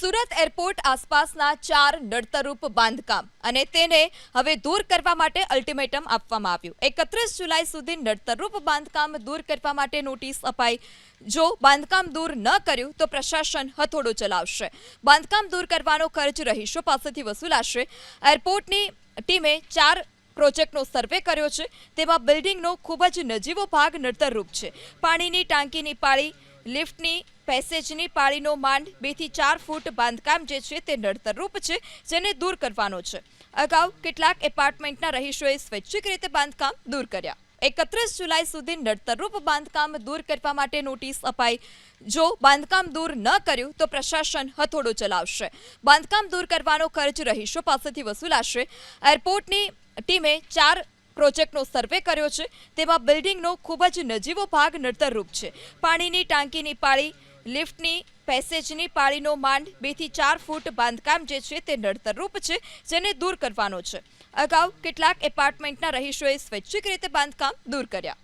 Surat airport આસપાસના ચાર નડતરરૂપ બાંધકામ અને તેને હવે દૂર કરવા માટે અલ્ટિમેટમ આપવામાં આવ્યું. એકત્રીસ જુલાઈ સુધી નડતરરૂપ બાંધકામ દૂર કરવા માટે નોટિસ અપાઈ. જો બાંધકામ દૂર ન કર્યું તો પ્રશાસન હથોડો ચલાવશે. બાંધકામ દૂર કરવાનો ખર્ચ રહીશો પાસેથી વસૂલાશે. એરપોર્ટની ટીમે ચાર પ્રોજેક્ટનો સર્વે કર્યો છે. તેમાં બિલ્ડિંગનો ખૂબ જ નજીવો ભાગ નડતરરૂપ છે. પાણીની ટાંકીની પાળી લિફ્ટની પેસેજની પાળીનો માંડ બેથી ચાર ફૂટ બાંધકામ જે છે તે નડતરરૂપ છે, જેને દૂર કરવાનો છે. અગાઉ કેટલાક એપાર્ટમેન્ટના રહીશોએ સ્વૈચ્છિક રીતે બાંધકામ દૂર કર્યા. એકત્રીસ જુલાઈ સુધી નડતરરૂપ બાંધકામ દૂર કરવા માટે નોટિસ અપાઈ. જો બાંધકામ દૂર ન કર્યું તો પ્રશાસન હથોડો ચલાવશે. બાંધકામ દૂર કરવાનો ખર્ચ રહીશો પાસેથી વસૂલાશે. એરપોર્ટની ટીમે ચાર પ્રોજેક્ટનો સર્વે કર્યો છે, તેમાં બિલ્ડિંગનો ખૂબ જ નજીવો ભાગ નડતરરૂપ છે. પાણીની ટાંકીની પાળી, લિફ્ટની, પેસેજની પાળીનો માંડ બેથી ચાર ફૂટ બાંધકામ જે છે તે નડતરરૂપ છે, જેને દૂર કરવાનો છે. અગાઉ કેટલાક એપાર્ટમેન્ટના રહીશોએ સ્વૈચ્છિક રીતે બાંધકામ દૂર કર્યા.